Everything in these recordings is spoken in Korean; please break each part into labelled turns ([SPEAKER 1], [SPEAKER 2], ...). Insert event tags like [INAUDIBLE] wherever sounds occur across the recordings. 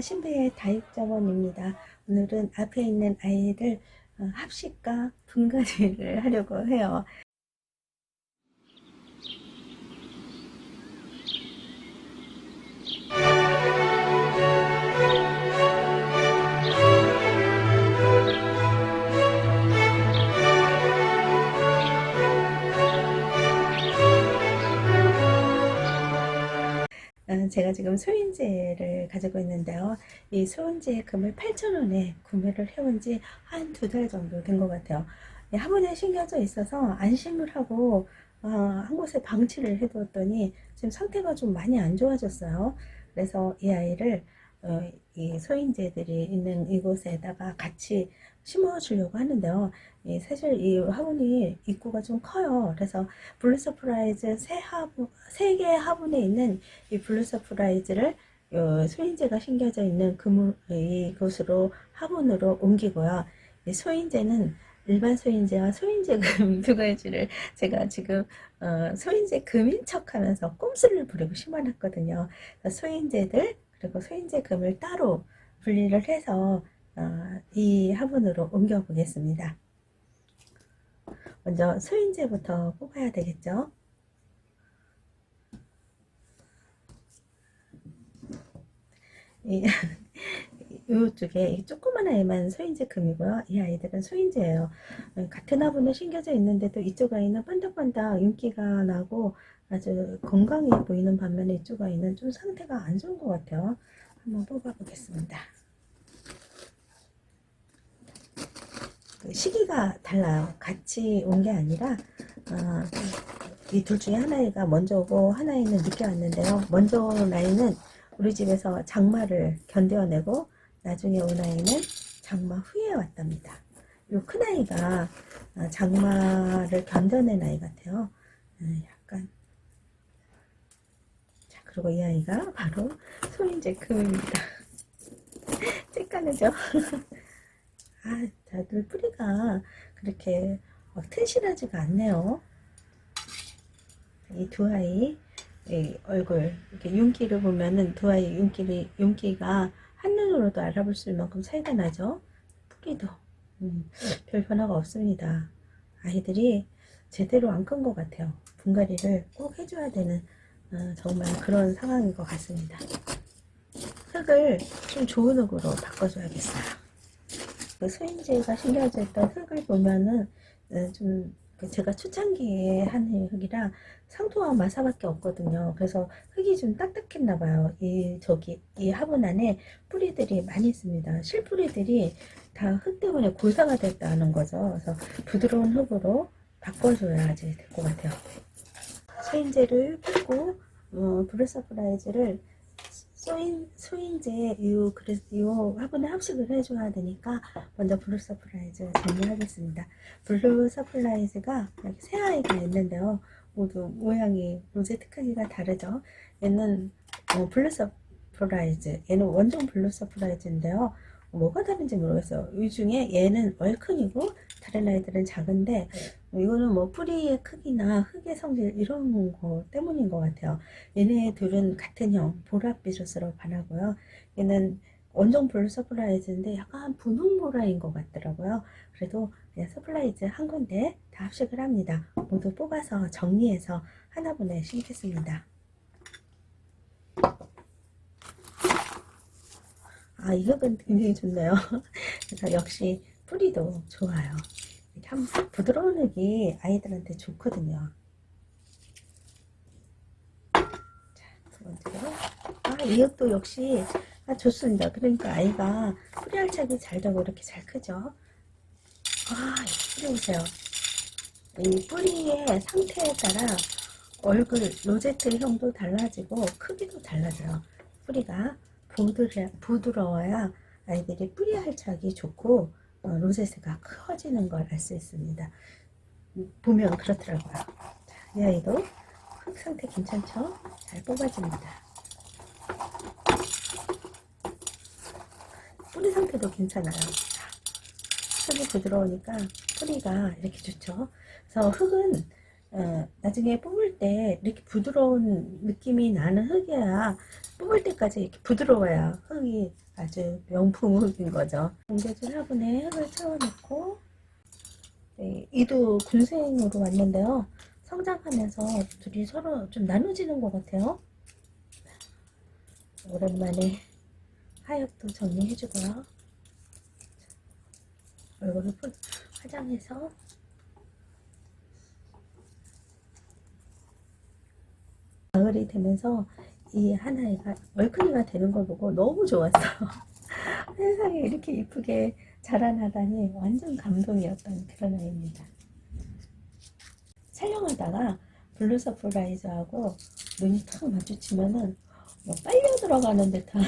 [SPEAKER 1] 신비의 다육정원입니다. 오늘은 앞에 있는 아이를 어, 합식과 분갈이를 하려고 해요. 제가 지금 소인제를 가지고 있는데요. 이 소인제 금을 8,000원에 구매를 해온 지 한 두 달 정도 된 것 같아요. 이 화분에 심겨져 있어서 안심을 하고 어, 한 곳에 방치를 해두었더니 지금 상태가 좀 많이 안 좋아졌어요. 그래서 이 아이를 어, 이 소인제들이 있는 이곳에다가 같이 심어주려고 하는데요. 이 사실 이 화분이 입구가 좀 커요. 그래서 블루 서프라이즈 세 화분, 세 개의 화분에 있는 이 블루 서프라이즈를 요 소인제가 심겨져 있는 그물, 이곳으로 화분으로 옮기고요. 이 소인제는 일반 소인제와 소인제 금 [LAUGHS] 두 가지를 제가 지금 어, 소인제 금인 척하면서 꼼수를 부리고 심어놨거든요. 소인제들 그리고 소인제 금을 따로 분리를 해서 어, 이 화분으로 옮겨 보겠습니다. 먼저 소인제부터 뽑아야 되겠죠? 이, [LAUGHS] 이쪽에 이 조그만 아이만 소인제 금이고요. 이 아이들은 소인제예요. 같은 화분에 심겨져 있는데도 이쪽 아이는 반짝반짝 윤기가 나고 아주 건강해 보이는 반면에 이쪽 아이는 좀 상태가 안 좋은 것 같아요. 한번 뽑아보겠습니다. 시기가 달라요. 같이 온 게 아니라 어, 이둘 중에 하나가 먼저 오고 하나는 늦게 왔는데요. 먼저 온 아이는 우리 집에서 장마를 견뎌내고 나중에 온 아이는 장마 후에 왔답니다. 이큰 아이가 어, 장마를 견뎌낸 아이 같아요. 음, 약간 자 그리고 이 아이가 바로 소인제 금입니다. 쬐까매죠? 아, 다들 뿌리가 그렇게 막 튼실하지가 않네요. 이 두 아이 이 얼굴 이렇게 윤기를 보면은 두 아이 윤기를 윤기가 한눈으로도 알아볼 수 있을 만큼 차이가 나죠. 뿌리도 음, 별 변화가 없습니다. 아이들이 제대로 안 큰 것 같아요. 분갈이를 꼭 해줘야 되는 어, 정말 그런 상황인 것 같습니다. 흙을 좀 좋은 흙으로 바꿔줘야겠어요. 그 소인제가 심겨져 있던 흙을 보면은 어, 좀그 제가 초창기에 한 흙이라 상토와 마사밖에 없거든요. 그래서 흙이 좀 딱딱했나 봐요. 이 저기 이 화분 안에 뿌리들이 많이 있습니다. 실뿌리들이 다 흙 때문에 골사가 됐다는 거죠. 그래서 부드러운 흙으로 바꿔줘야지 될 것 같아요. 소인제를 붓고 어, 브루 서프라이즈를 소인 소인제 요 그래서 요 화분에 합식을 해줘야 되니까 먼저 블루 서프라이즈 정리하겠습니다. 블루 서프라이즈가 여기 세 아이가 있는데요. 모두 모양이 로제트 크기가 다르죠. 얘는 어, 블루 서프라이즈, 얘는 원종 블루 서프라이즈인데요. 뭐가 다른지 모르겠어요. 이 중에 얘는 월큰이고 다른 아이들은 작은데 이거는 뭐 뿌리의 크기나 흙의 성질 이런 거 때문인 것 같아요. 얘네 둘은 같은 형 보랏빛으로 반하고요. 얘는 원종 블루 서플라이즈인데 약간 분홍 보라인 것 같더라고요. 그래도 서플라이즈 한 군데 다 합식을 합니다. 모두 뽑아서 정리해서 하나분에 심겠습니다. 아, 이 흙은 굉장히 좋네요. [LAUGHS] 그래서 역시 뿌리도 좋아요. 이렇게 한 부드러운 흙이 아이들한테 좋거든요. 자, 두 번째로. 아, 이 흙도 역시 아, 좋습니다. 그러니까 아이가 뿌리 알차기 잘 되고 이렇게 잘 크죠. 아, 이 뿌리 보세요. 이 뿌리의 상태에 따라 얼굴 로제트 형도 달라지고 크기도 달라져요. 뿌리가 부드러, 부드러 워야 아이들이 뿌리 할착이 좋고 어, 로제트가 커지는 걸 알 수 있습니다. 보면 그렇더라고요. 자, 이 아이도 흙 상태 괜찮죠? 잘 뽑아집니다. 뿌리 상태도 괜찮아요. 자, 흙이 부드러우니까 뿌리가 이렇게 좋죠. 그래서 흙은 어, 나중에 뽑을 때 이렇게 부드러운 느낌이 나는 흙이야 뽑을 때까지 이렇게 부드러워야 흙이 아주 명품인 거죠. 옮겨진 화분에 흙을 채워놓고 네, 이도 군생으로 왔는데요. 성장하면서 둘이 서로 좀 나눠지는 것 같아요. 오랜만에 하엽도 정리해주고요. 얼굴을 푸- 화장해서 가을이 되면서 이 하나이가 얼큰이가 되는 걸 보고 너무 좋았어요. [LAUGHS] 세상에 이렇게 이쁘게 자라나다니 완전 감동이었던 그런 아이입니다. 촬영하다가 블루 서프라이즈하고 눈이 탁 마주치면은 뭐 빨려 들어가는 듯한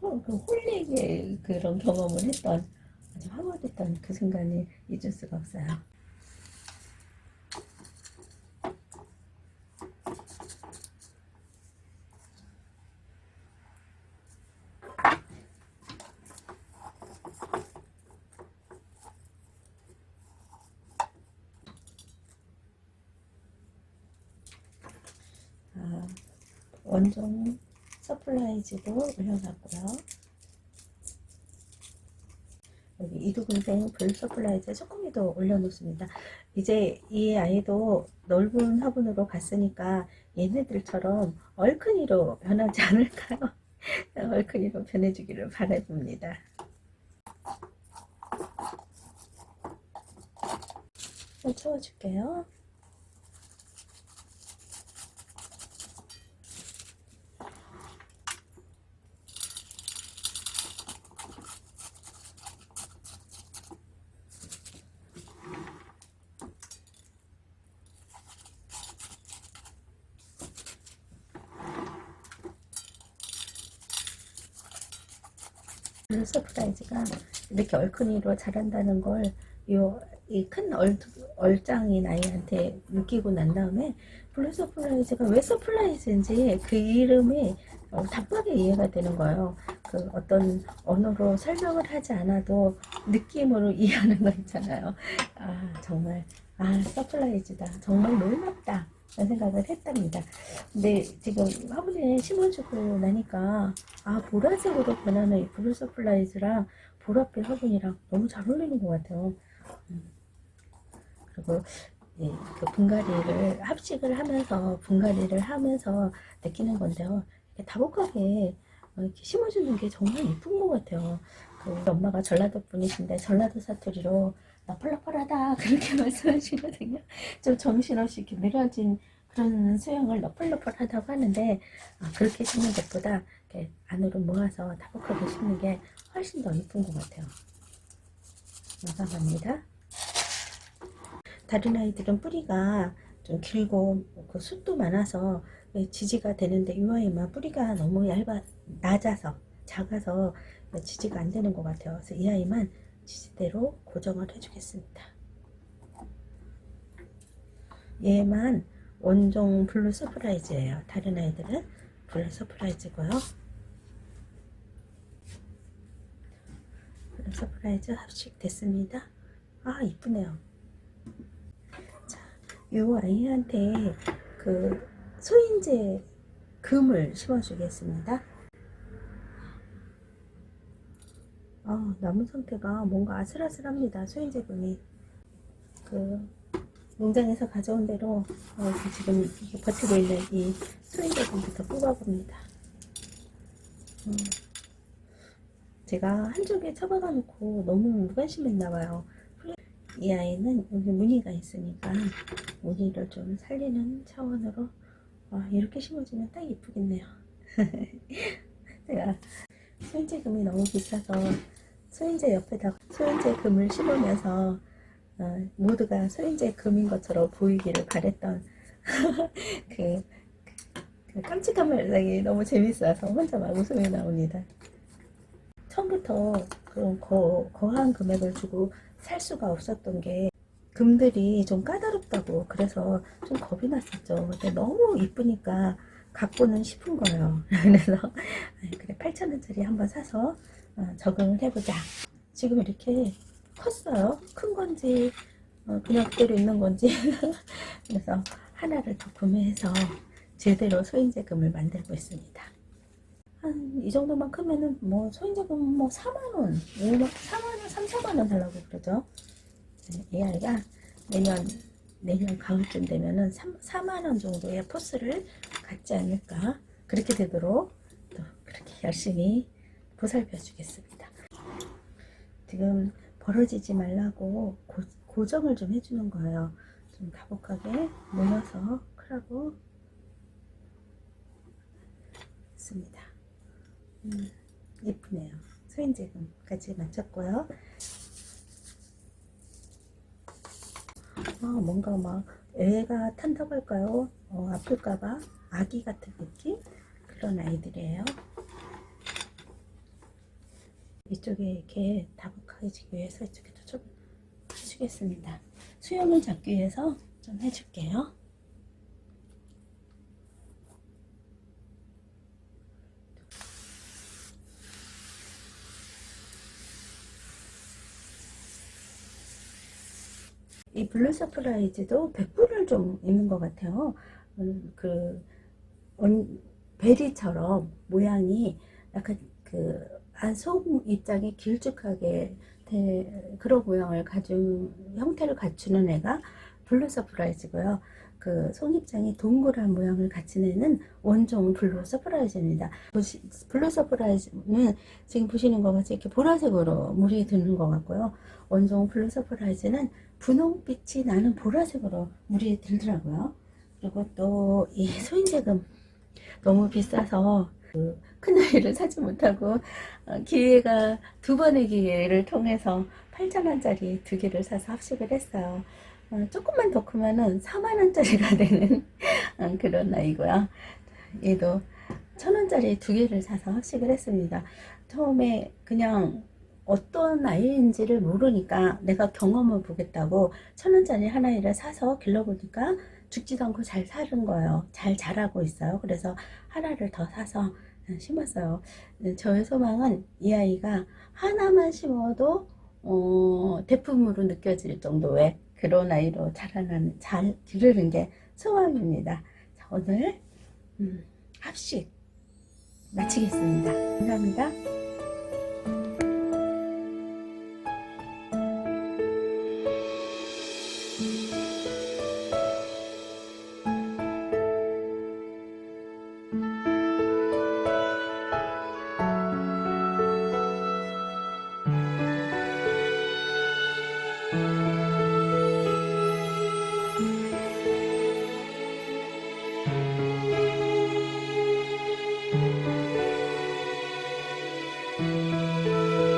[SPEAKER 1] 호- [LAUGHS] 그 홀릭의 그런 경험을 했던 아주 황홀했던 그 순간을 잊을 수가 없어요. 원종 서플라이즈도 올려놨고요. 여기 이두근생 블 서플라이즈 조금이도 올려놓습니다. 이제 이 아이도 넓은 화분으로 갔으니까 얘네들처럼 얼큰이로 변하지 않을까요? [LAUGHS] 얼큰이로 변해주기를 바라봅니다. 좀 채워줄게요. 서프라이즈가 이렇게 얼큰이로 자란다는 걸 요 이 큰 얼짱인 아이한테 느끼고 난 다음에 블루 서프라이즈가 왜 서프라이즈인지 그 이름이 어, 답답하게 이해가 되는 거예요. 그 어떤 언어로 설명을 하지 않아도 느낌으로 [LAUGHS] 이해하는 거 있잖아요. 아 정말 아 서프라이즈다. 정말 놀랍다. 라는 생각을 했답니다. 근데 지금 화분에 심어주고 나니까 아 보라색으로 변하는 이 블루 서플라이즈랑 보랏빛 화분이랑 너무 잘 어울리는 것 같아요. 음. 그리고 예, 그 분갈이를 합식을 하면서 분갈이를 하면서 느끼는 건데요. 다복하게 어, 이렇게 심어주는 게 정말 이쁜 것 같아요. 그 엄마가 전라도 분이신데 전라도 사투리로 너플너플하다 [LAUGHS] 그렇게 말씀하시거든요. 좀 정신없이 늘어진 그런 수영을 너플너플하다고 하는데 아, 그렇게 심는 것보다 이렇게 안으로 모아서 다복하게 심는 게 훨씬 더 이쁜 것 같아요. 마감합니다. 다른 아이들은 뿌리가 좀 길고 그 숱도 많아서 지지가 되는데 이 아이만 뿌리가 너무 얇아 낮아서 작아서 지지가 안 되는 것 같아요. 그래서 이 아이만 지지대로 고정을 해주겠습니다. 얘만 원종 블루 서프라이즈예요. 다른 아이들은 블루 서프라이즈고요. 블루 서프라이즈 합식 됐습니다. 아 이쁘네요. 자, 이 아이한테 그 소인제 금을 심어주겠습니다. 아, 나무 상태가 뭔가 아슬아슬합니다. 소인제 금이 그 농장에서 가져온 대로 어, 지금 버티고 있는 이 소인제금부터 뽑아봅니다. 음, 제가 한쪽에 처박아 놓고 너무 무관심했나봐요. 이 아이는 여기 무늬가 있으니까 무늬를 좀 살리는 차원으로 아, 이렇게 심어주면 딱 이쁘겠네요. [LAUGHS] 제가 소인제금이 너무 비싸서 소인제 옆에다가 소인제 금을 심으면서 어, 모두가 소인제 금인 것처럼 보이기를 바랬던 [LAUGHS] 그, 그 깜찍한 말상이 너무 재밌어서 혼자 막 웃음이 나옵니다. 처음부터 그런 거, 거한 금액을 주고 살 수가 없었던 게 금들이 좀 까다롭다고 그래서 좀 겁이 났었죠. 근데 너무 이쁘니까 갖고는 싶은 거예요. [LAUGHS] 그래서 아이, 그래 8,000원짜리 한번 사서 어, 적응을 해보자. 지금 이렇게 컸어요. 큰 건지 어, 그냥 그대로 있는 건지 [LAUGHS] 그래서 하나를 더 구매해서 제대로 소인제금을 만들고 있습니다. 한 이 정도만 크면은 뭐 소인자금 뭐 4만 원, 5만, 4만 원, 3, 4만 원 달라고 그러죠. 네, 이 아이가 내년 내년 가을쯤 되면은 3, 4만 원 정도의 포스를 갖지 않을까 그렇게 되도록 또 그렇게 열심히 보살펴 주겠습니다. 지금 벌어지지 말라고 고, 고정을 좀 해주는 거예요. 좀 다복하게 모여서 크라고 했습니다. 음, 예쁘네요. 소인제금까지 마쳤고요. 아, 뭔가 막 애가 탄다고 할까요? 어, 아플까봐 아기 같은 느낌? 그런 아이들이에요. 이쪽에 이렇게 다복하게 지기 위해서 이쪽에도 좀 해주겠습니다. 수영을 잡기 위해서 좀 해줄게요. 이 블루 서프라이즈도 100불을 좀 있는 것 같아요. 음, 그, 원, 베리처럼 모양이 약간 그, 안속 입장이 길쭉하게 되- 그런 모양을 가진, 형태를 갖추는 애가 블루 서프라이즈고요. 그 속입장이 동그란 모양을 갖춘 애는 원종 블루 서프라이즈입니다. 블루 서프라이즈는 지금 보시는 것 같이 이렇게 보라색으로 물이 드는 것 같고요. 원종 블루 서프라이즈는 분홍빛이 나는 보라색으로 물이 들더라고요. 그리고 또 이 소인제금 너무 비싸서 그 큰아이를 사지 못하고 어, 기회가 두 번의 기회를 통해서 8,000원짜리 두 개를 사서 합식을 했어요. 어, 조금만 더 크면은 4만원짜리가 [LAUGHS] 되는 어, 그런 아이고요. 얘도 1,000원짜리 두 개를 사서 합식을 했습니다. 처음에 그냥 어떤 아이인지를 모르니까 내가 경험을 보겠다고 천 원짜리 하나를 사서 길러보니까 죽지도 않고 잘 사는 거예요. 잘 자라고 있어요. 그래서 하나를 더 사서 심었어요. 저의 소망은 이 아이가 하나만 심어도 어, 대품으로 느껴질 정도의 그런 아이로 자라나는 잘 기르는 게 소망입니다. 자, 오늘 음, 합식 마치겠습니다. 감사합니다.